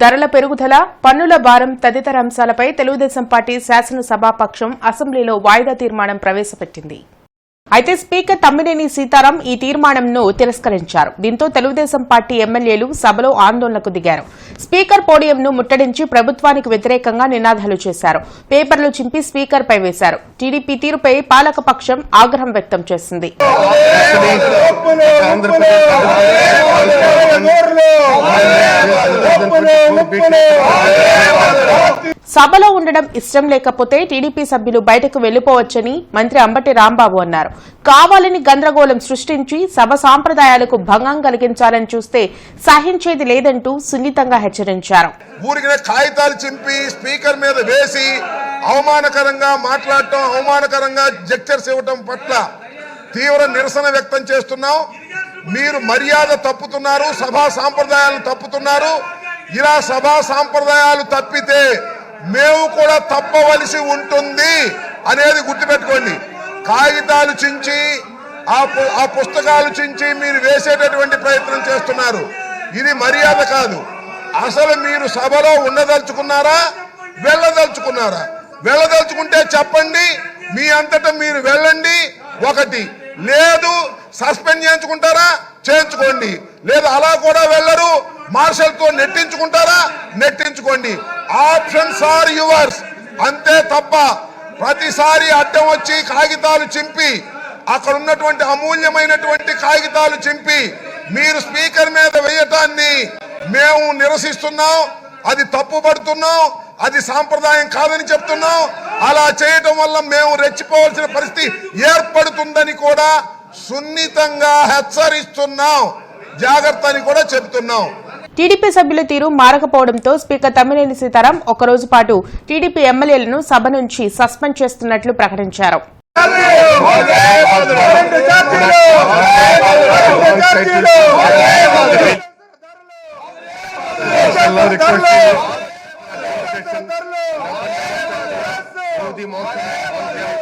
ధరల పెరుగుదల పన్నుల భారం తదితర అంశాలపై తెలుగుదేశం పార్టీ శాసనసభాపక్షం అసెంబ్లీలో వాయిదా తీర్మానం ప్రవేశపెట్టింది. అయితే స్పీకర్ తమ్మినేని సీతారాం ఈ తీర్మానంను తిరస్కరించారు. దీంతో తెలుగుదేశం పార్టీ ఎమ్మెల్యేలు సభలో ఆందోళనకు దిగారు. స్పీకర్ పోడియంను ముట్టడించి ప్రభుత్వానికి వ్యతిరేకంగా నినాదాలు చేశారు. పేపర్లు చింపి స్పీకర్పై వేశారు. టీడీపీ తీరుపై పాలకపక్షం ఆగ్రహం వ్యక్తం చేసింది. సభలో ఉండడం ఇష్టం లేకపోతే టీడీపీ సభ్యులు బయటకు వెళ్ళిపోవచ్చని మంత్రి అంబటి రాంబాబు అన్నారు. కావాలని గందరగోళం సృష్టించి సభ సాంప్రదాయాలకు భంగం కలిగించాలని చూస్తే సహించేది లేదంటూ సున్నితంగా హెచ్చరించారు. కాగితాలు చింపి స్పీకర్ మీద వేసి అవమానకరంగా మాట్లాడటం అవమానకరంగా జెక్చర్స్ ఇవ్వటం పట్ల తీవ్ర నిరసన వ్యక్తం చేస్తున్నాం. మీరు మర్యాద తప్పుతున్నారు సభా సాంప్రదాయాలు తప్పుతున్నారు. ఇలా సభా సాంప్రదాయాలు తప్పితే మేము కూడా తప్పవలసి ఉంటుంది అనేది గుర్తుపెట్టుకోండి. కాగితాలు చించి ఆ పుస్తకాలు చించి మీరు వేసేటటువంటి ప్రయత్నం చేస్తున్నారు. ఇది మర్యాద కాదు. అసలు మీరు సభలో ఉండదలుచుకున్నారా? వెళ్ళదలుచుకున్నారా? వెళ్ళదలుచుకుంటే చెప్పండి మీ అంతటా మీరు వెళ్ళండి. ఒకటి లేదు సస్పెండ్ చేయించుకుంటారా? చేయించుకోండి. లేదు అలా కూడా వెళ్ళరు. మార్షల్తో నెట్టించుకుంటారా? నెట్టించుకోండి. ఆప్షన్స్ ఆర్ యువర్స్ అంతే తప్ప ప్రతిసారి అడ్డం వచ్చి కాగితాలు చింపి అక్కడ ఉన్నటువంటి అమూల్యమైనటువంటి కాగితాలు చింపి మీరు స్పీకర్ మీద వేయటాన్ని మేము నిరసిస్తున్నాం అది తప్పుపడుతున్నాం అది సాంప్రదాయం కాదని చెప్తున్నాం. అలా చేయటం వల్ల మేము రెచ్చిపోవాల్సిన పరిస్థితి ఏర్పడుతుందని కూడా సున్నితంగా హెచ్చరిస్తున్నాం. జాగ్రత్త అని కూడా చెప్తున్నాం. టీడీపీ సభ్యుల తీరు మారకపోవడంతో స్పీకర్ తమ్మినేని సీతారాం ఒకరోజు పాటు టీడీపీ ఎమ్మెల్యేలను సభ నుంచి సస్పెండ్ చేస్తున్నట్లు ప్రకటించారు the.